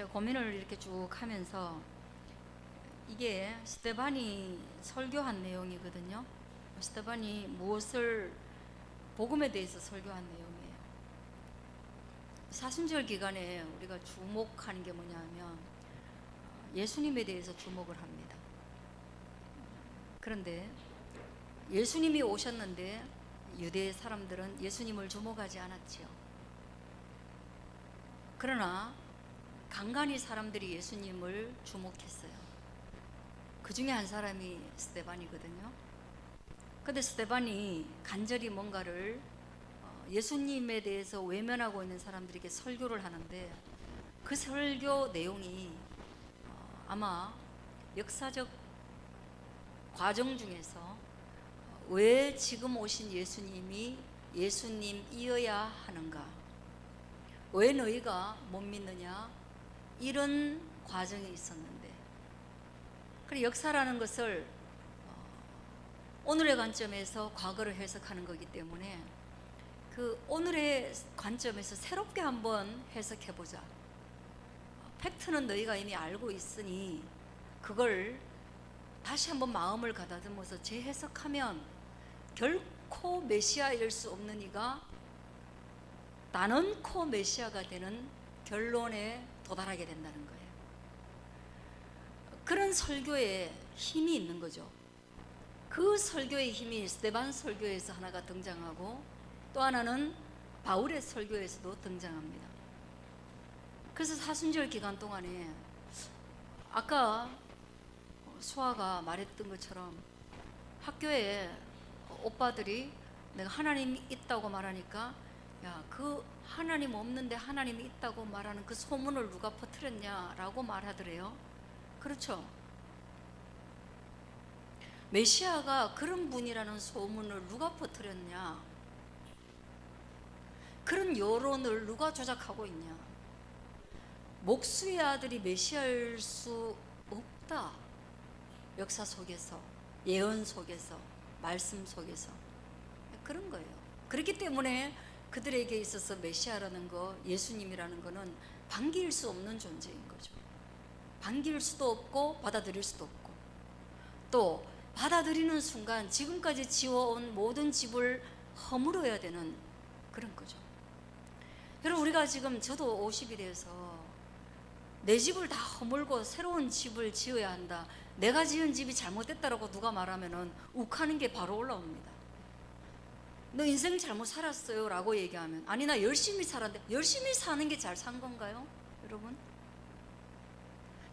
제가 고민을 이렇게 쭉 하면서 이게 스테반이 설교한 내용이거든요. 스테반이 무엇을 복음에 대해서 설교한 내용이에요. 사순절 기간에 우리가 주목하는 게 뭐냐면 예수님에 대해서 주목을 합니다. 그런데 예수님이 오셨는데 유대 사람들은 예수님을 주목하지 않았지요. 그러나 간간히 사람들이 예수님을 주목했어요. 그 중에 한 사람이 스테반이거든요. 근데 스테반이 간절히 뭔가를 어, 예수님에 대해서 외면하고 있는 사람들에게 설교를 하는데 그 설교 내용이 어, 아마 역사적 과정 중에서 어, 왜 지금 오신 예수님이 예수님이어야 하는가? 왜 너희가 못 믿느냐? 이런 과정이 있었는데 그리고 역사라는 것을 어, 오늘의 관점에서 과거를 해석하는 거기 때문에 그 오늘의 관점에서 새롭게 한번 해석해 보자. 팩트는 너희가 이미 알고 있으니 그걸 다시 한번 마음을 가다듬어서 재해석하면 결코 메시아일 수 없는 이가 나는코 메시아가 되는 결론에 도달하게 된다는 거예요. 그런 설교에 힘이 있는 거죠. 그 설교의 힘이 스테반 설교에서 하나가 등장하고 또 하나는 바울의 설교에서도 등장합니다. 그래서 사순절 기간 동안에 아까 수아가 말했던 것처럼 학교에 오빠들이 내가 하나님이 있다고 말하니까 야, 그 하나님 없는데 하나님이 있다고 말하는 그 소문을 누가 퍼뜨렸냐라고 말하더래요. 그렇죠. 메시아가 그런 분이라는 소문을 누가 퍼뜨렸냐? 그런 여론을 누가 조작하고 있냐? 목수의 아들이 메시아일 수 없다. 역사 속에서, 예언 속에서, 말씀 속에서. 그런 거예요. 그렇기 때문에 그들에게 있어서 메시아라는 거, 예수님이라는 거는 반길 수 없는 존재인 거죠. 반길 수도 없고 받아들일 수도 없고 또 받아들이는 순간 지금까지 지어온 모든 집을 허물어야 되는 그런 거죠. 여러분 우리가 지금 저도 50이 돼서 내 집을 다 허물고 새로운 집을 지어야 한다. 내가 지은 집이 잘못됐다라고 누가 말하면은 욱하는 게 바로 올라옵니다. 너 인생 잘못 살았어요 라고 얘기하면 아니 나 열심히 살았는데 열심히 사는 게 잘 산 건가요? 여러분?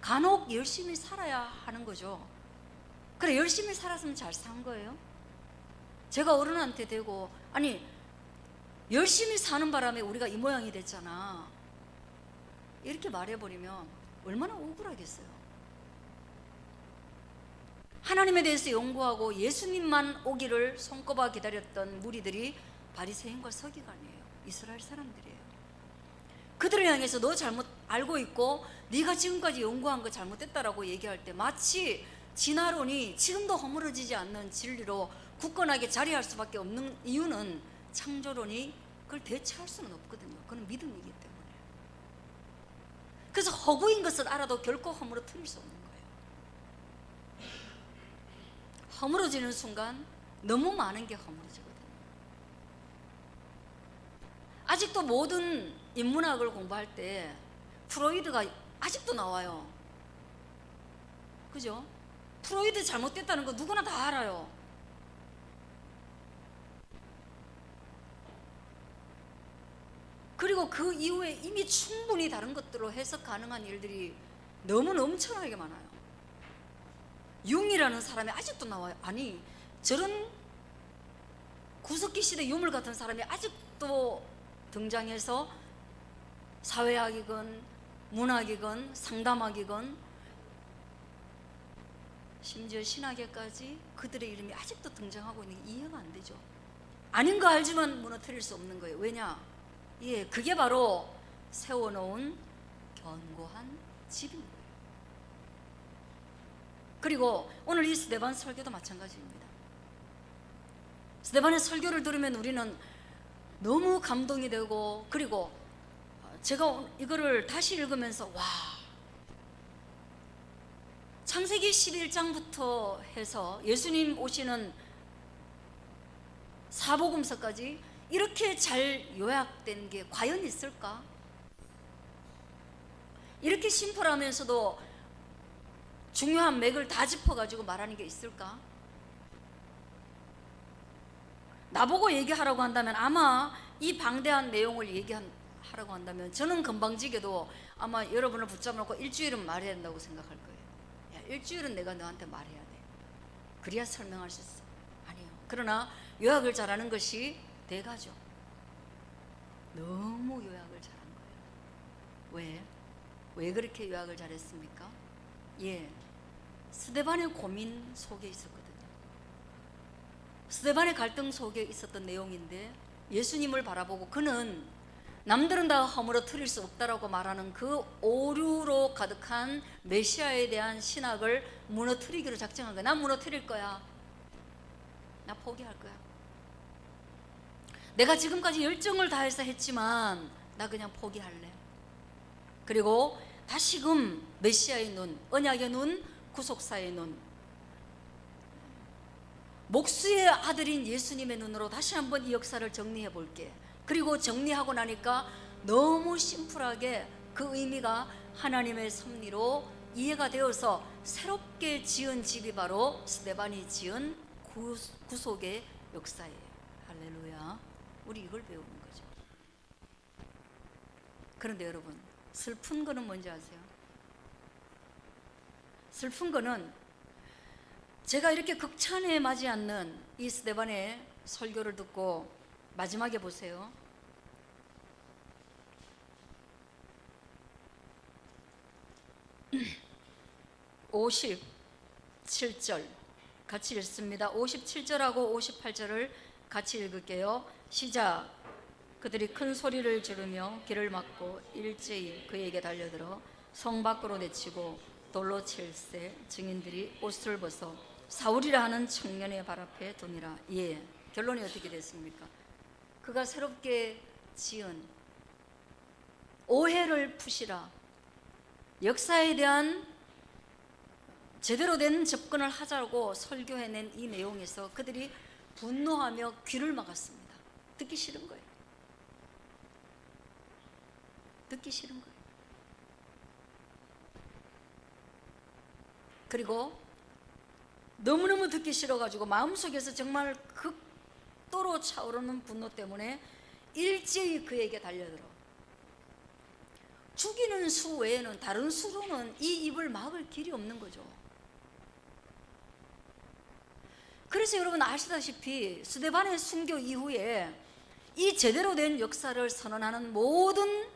간혹 열심히 살아야 하는 거죠. 그래 열심히 살았으면 잘 산 거예요. 제가 어른한테 되고 아니 열심히 사는 바람에 우리가 이 모양이 됐잖아. 이렇게 말해버리면 얼마나 억울하겠어요. 하나님에 대해서 연구하고 예수님만 오기를 손꼽아 기다렸던 무리들이 바리새인과 서기관이에요. 이스라엘 사람들이에요. 그들을 향해서 너 잘못 알고 있고 네가 지금까지 연구한 거 잘못됐다라고 얘기할 때 마치 진화론이 지금도 허물어지지 않는 진리로 굳건하게 자리할 수밖에 없는 이유는 창조론이 그걸 대체할 수는 없거든요. 그건 믿음이기 때문에. 그래서 허구인 것을 알아도 결코 허물어뜨릴 수 없는 거예요. 허물어지는 순간 너무 많은 게 허물어지거든요. 아직도 모든 인문학을 공부할 때 프로이드가 아직도 나와요. 그죠? 프로이드 잘못됐다는 거 누구나 다 알아요. 그리고 그 이후에 이미 충분히 다른 것들로 해석 가능한 일들이 너무 넘쳐나게 많아요. 융이라는 사람이 아직도 나와요. 아니, 저런 구석기 시대 유물 같은 사람이 아직도 등장해서 사회학이건 문학이건 상담학이건 심지어 신학에까지 그들의 이름이 아직도 등장하고 있는 게 이해가 안 되죠. 아닌 거 알지만 무너뜨릴 수 없는 거예요. 왜냐? 예, 그게 바로 세워놓은 견고한 거예요. 그리고 오늘 이 스데반 설교도 마찬가지입니다. 스데반의 설교를 들으면 우리는 너무 감동이 되고 그리고 제가 이거를 다시 읽으면서 와 창세기 11장부터 해서 예수님 오시는 사복음서까지 이렇게 잘 요약된 게 과연 있을까? 이렇게 심플하면서도 중요한 맥을 다 짚어가지고 말하는 게 있을까? 나보고 얘기하라고 한다면 아마 이 방대한 내용을 얘기하라고 한다면 저는 금방지게도 아마 여러분을 붙잡아놓고 일주일은 말해야 된다고 생각할 거예요. 야, 일주일은 내가 너한테 말해야 돼. 그래야 설명할 수 있어. 아니요. 그러나 요약을 잘하는 것이 대가죠. 너무 요약을 잘한 거예요. 왜? 왜 그렇게 요약을 잘했습니까? 예. 스데반의 고민 속에 있었거든요. 스데반의 갈등 속에 있었던 내용인데 예수님을 바라보고 그는 남들은 다 허물어뜨릴 수 없다라고 말하는 그 오류로 가득한 메시아에 대한 신학을 무너뜨리기로 작정한 거야. 난 무너뜨릴 거야. 나 포기할 거야. 내가 지금까지 열정을 다해서 했지만 나 그냥 포기할래. 그리고 다시금 메시아의 눈, 언약의 눈, 구속사의 눈, 목수의 아들인 예수님의 눈으로 다시 한번 이 역사를 정리해 볼게. 그리고 정리하고 나니까 너무 심플하게 그 의미가 하나님의 섭리로 이해가 되어서 새롭게 지은 집이 바로 스데반이 지은 구, 구속의 역사예요. 할렐루야. 우리 이걸 배우는 거죠. 그런데 여러분, 슬픈 거는 뭔지 아세요? 슬픈 거는 제가 이렇게 극찬에 맞지 않는 이 스데반의 설교를 듣고 마지막에 보세요. (57절) 같이 읽습니다. (57절하고 58절을) 같이 읽을게요. 시작. 그들이 큰 소리를 지르며 길을 막고 일제히 그에게 달려들어 성 밖으로 내치고 돌로 칠세 증인들이 옷을 벗어 사울이라 하는 청년의 발 앞에 두니라 예 결론이 어떻게 됐습니까 그가 새롭게 지은 오해를 푸시라 역사에 대한 제대로 된 접근을 하자고 설교해낸 이 내용에서 그들이 분노하며 귀를 막았습니다. 듣기 싫은 거예요. 듣기 싫은 거예요. 그리고 너무너무 듣기 싫어가지고 마음속에서 정말 극도로 차오르는 분노 때문에 일제히 그에게 달려들어. 죽이는 수 외에는 다른 수로는 이 입을 막을 길이 없는 거죠. 그래서 여러분 아시다시피 스데반의 순교 이후에 이 제대로 된 역사를 선언하는 모든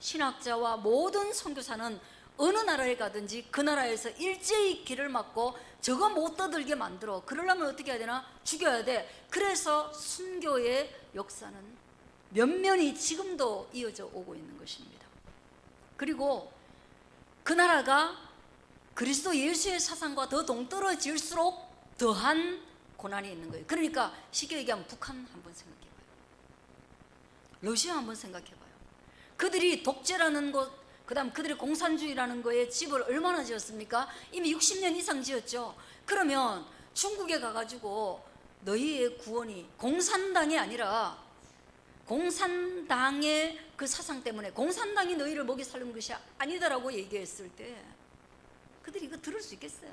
신학자와 모든 선교사는 어느 나라에 가든지 그 나라에서 일제히 길을 막고 저거 못 떠들게 만들어 그러려면 어떻게 해야 되나 죽여야 돼 그래서 순교의 역사는 면면이 지금도 이어져 오고 있는 것입니다 그리고 그 나라가 그리스도 예수의 사상과 더 동떨어질수록 더한 고난이 있는 거예요. 그러니까 쉽게 얘기하면 북한 한번 생각해 봐요. 러시아 한번 생각해 봐요. 그들이 독재라는 것, 그다음 그들이 공산주의라는 거에 집을 얼마나 지었습니까? 이미 60년 이상 지었죠. 그러면 중국에 가가지고 너희의 구원이 공산당이 아니라 공산당의 그 사상 때문에 공산당이 너희를 먹이 살린 것이 아니다라고 얘기했을 때 그들이 이거 들을 수 있겠어요?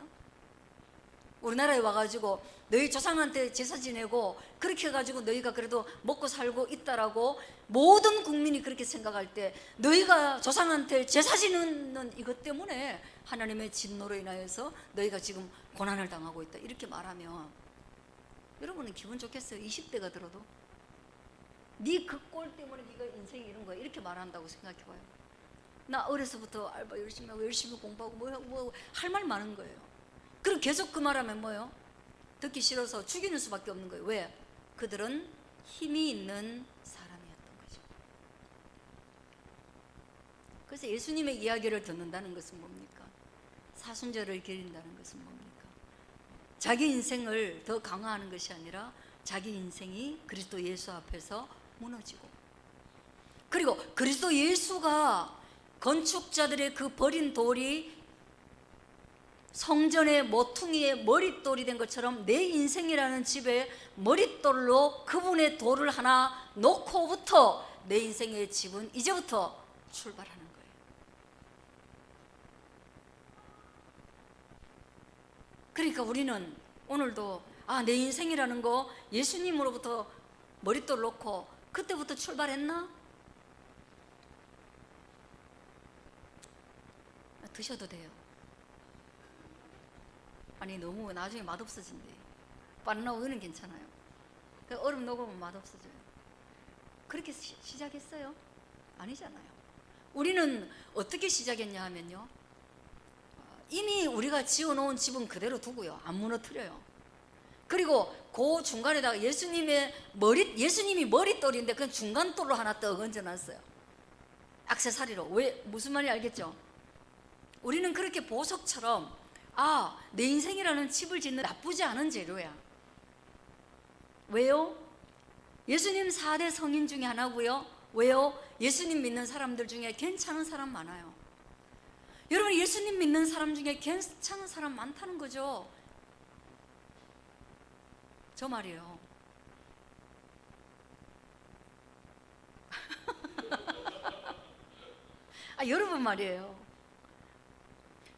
우리나라에 와가지고 너희 조상한테 제사 지내고 그렇게 해가지고 너희가 그래도 먹고 살고 있다라고 모든 국민이 그렇게 생각할 때 너희가 조상한테 제사 지내는 이것 때문에 하나님의 진노로 인하여서 너희가 지금 고난을 당하고 있다. 이렇게 말하면 여러분은 기분 좋겠어요? 20대가 들어도? 네 그 꼴 때문에 네가 인생이 이런 거야. 이렇게 말한다고 생각해봐요. 나 어려서부터 알바 열심히 하고 열심히 공부하고 뭐 하고 뭐 할말 많은 거예요 그럼 계속 그 말하면 뭐요? 듣기 싫어서 죽이는 수밖에 없는 거예요. 왜? 그들은 힘이 있는 사람이었던 거죠. 그래서 예수님의 이야기를 듣는다는 것은 뭡니까? 사순절을 기린다는 것은 뭡니까? 자기 인생을 더 강화하는 것이 아니라 자기 인생이 그리스도 예수 앞에서 무너지고 그리고 그리스도 예수가 건축자들의 그 버린 돌이 성전의 모퉁이에 머릿돌이 된 것처럼 내 인생이라는 집에 머릿돌로 그분의 돌을 하나 놓고부터 내 인생의 집은 이제부터 출발하는 거예요. 그러니까 우리는 오늘도 아, 내 인생이라는 거 예수님으로부터 머릿돌 놓고 그때부터 출발했나? 드셔도 돼요. 아니 너무 나중에 맛없어진대. 바나나 우유는 괜찮아요. 그 얼음 녹으면 맛없어져요. 그렇게 시, 시작했어요? 아니잖아요. 우리는 어떻게 시작했냐 하면요. 어, 이미 우리가 지어놓은 집은 그대로 두고요. 안 무너뜨려요. 그리고 그 중간에다가 예수님의 머리, 예수님이 머릿돌인데 그 중간돌로 하나 떡 얹어놨어요. 악세사리로. 왜, 무슨 말인지 알겠죠? 우리는 그렇게 보석처럼 아, 내 인생이라는 칩을 짓는 나쁘지 않은 재료야. 왜요? 예수님 4대 성인 중에 하나고요. 왜요? 예수님 믿는 사람들 중에 괜찮은 사람 많아요. 여러분 예수님 믿는 사람 중에 괜찮은 사람 많다는 거죠. 저 말이에요. 아, 여러분 말이에요.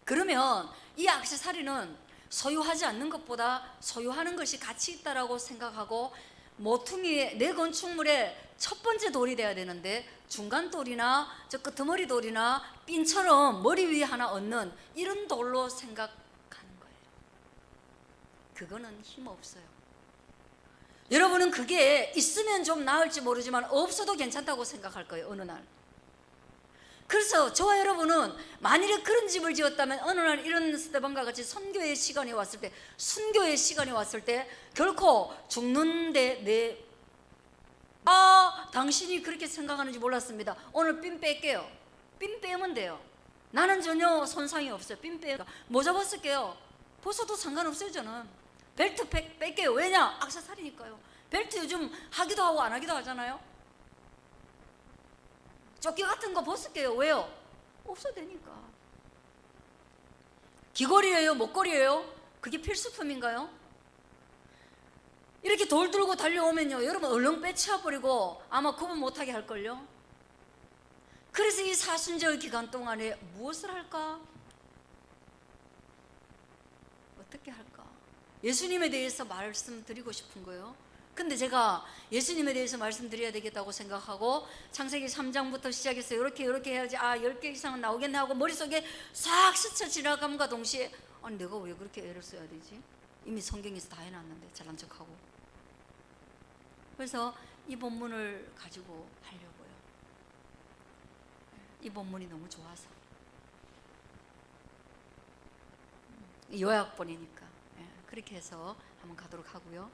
그러면 이 악세사리는 소유하지 않는 것보다 소유하는 것이 가치 있다라고 생각하고 모퉁이의 내 건축물의 첫 번째 돌이 돼야 되는데 중간 돌이나 저 끄트머리 돌이나 핀처럼 머리 위에 하나 얹는 이런 돌로 생각하는 거예요. 그거는 힘 없어요. 여러분은 그게 있으면 좀 나을지 모르지만 없어도 괜찮다고 생각할 거예요. 어느 날. 그래서 저와 여러분은 만일에 그런 집을 지었다면 어느 날 이런 스테반과 같이 선교의 시간이 왔을 때 순교의 시간이 왔을 때 결코 죽는데 내 아, 당신이 그렇게 생각하는지 몰랐습니다. 오늘 핀 뺄게요. 핀 빼면 돼요. 나는 전혀 손상이 없어요. 핀 빼. 모자 벗을게요. 벗어도 상관없어요, 저는. 벨트 빼, 뺄게요. 왜냐? 악세사리니까요. 벨트 요즘 하기도 하고 안 하기도 하잖아요. 조끼 같은 거 벗을게요. 왜요? 없어도 되니까. 귀걸이에요? 목걸이에요? 그게 필수품인가요? 이렇게 돌 들고 달려오면요. 여러분 얼른 빼치워버리고 아마 구분 못하게 할걸요? 그래서 이 사순절 기간 동안에 무엇을 할까? 어떻게 할까? 예수님에 대해서 말씀드리고 싶은 거예요. 근데 제가 예수님에 대해서 말씀드려야 되겠다고 생각하고 창세기 3장부터 시작해서 이렇게 이렇게 해야지 아 10개 이상은 나오겠네 하고 머릿속에 싹 스쳐 지나감과 동시에 아니 내가 왜 그렇게 애를 써야 되지? 이미 성경에서 다 해놨는데 잘난 척하고. 그래서 이 본문을 가지고 하려고요. 이 본문이 너무 좋아서. 요약본이니까. 예, 그렇게 해서 한번 가도록 하고요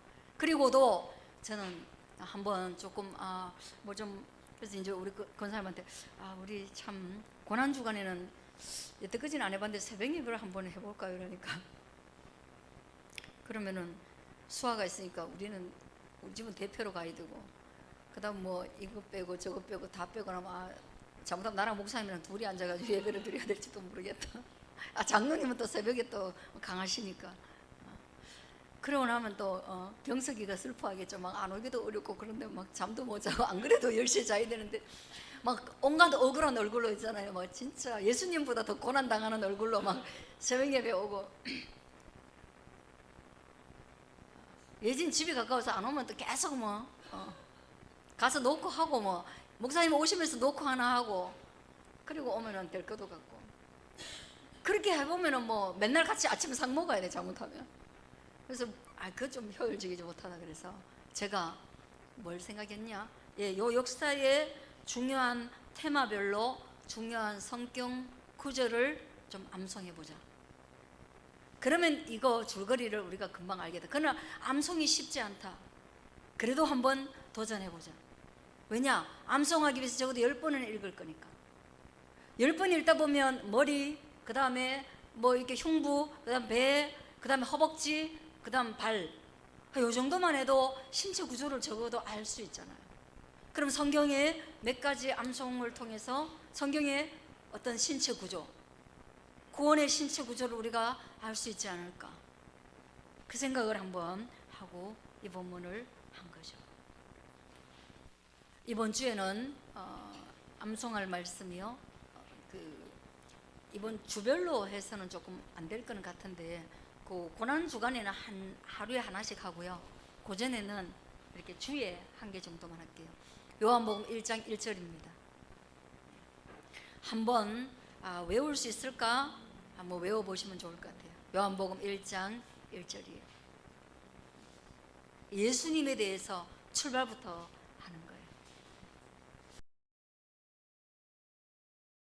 그리고도 저는 한번 조금 아 뭐 좀 그래서 이제 우리 그 권사님한테 아 우리 참 고난 주간에는 여태까지는 안 해봤는데 새벽 예배를 한번 해볼까요? 이러니까 그러면은 수화가 있으니까 우리는 우리 집은 대표로 가야 되고 그다음 뭐 이거 빼고 저거 빼고 다 빼고 나면 아 잘못하면 나랑 목사님이랑 둘이 앉아가지고 예배를 드려야 될지도 모르겠다. 아 장로님은 또 새벽에 또 강하시니까. 그러고 나면 또 어, 경석이가 슬퍼하겠죠. 막 안 오기도 어렵고 그런데 막 잠도 못 자고 안 그래도 10시에 자야 되는데 막 온갖 억울한 얼굴로 있잖아요. 막 진짜 예수님보다 더 고난 당하는 얼굴로 막 새벽 예배 오고 예진 집이 가까워서 안 오면 또 계속 뭐 어, 가서 놓고 하고 뭐 목사님 오시면서 놓고 하나 하고 그리고 오면은 될 것도 같고 그렇게 해보면은 뭐 맨날 같이 아침 상 먹어야 돼 잘못하면 그래서 아 그거 좀 효율적이지 못하다 그래서 제가 뭘 생각했냐 예, 요 역사의 중요한 테마별로 중요한 성경 구절을 좀 암송해 보자. 그러면 이거 줄거리를 우리가 금방 돼. 그러나 암송이 쉽지 않다. 그래도 한번 도전해 보자. 왜냐? 암송하기 위해서 적어도 열 번은 읽을 거니까. 열 번 읽다 보면 머리, 그 다음에 뭐 이렇게 흉부, 그 다음 배, 그 다음에 허벅지, 그 다음 발. 이 정도만 해도 신체 구조를 적어도 알 수 있잖아요. 그럼 성경의 몇 가지 암송을 통해서 성경의 어떤 신체 구조, 구원의 신체 구조를 우리가 알 수 있지 않을까? 그 생각을 한번 하고 이 본문을 한 거죠. 이번 주에는 어, 암송할 말씀이요. 어, 그 이번 주별로 해서는 조금 안 될 거는 같은데 그 고난 주간에는 한 하루에 하나씩 하고요. 고전에는 이렇게 주에 한 개 정도만 할게요. 요한복음 1장 1절입니다. 한번 아, 외울 수 있을까? 한번 외워 보시면 좋을 것 같아요. 요한복음 1장 1절이에요. 예수님에 대해서 출발부터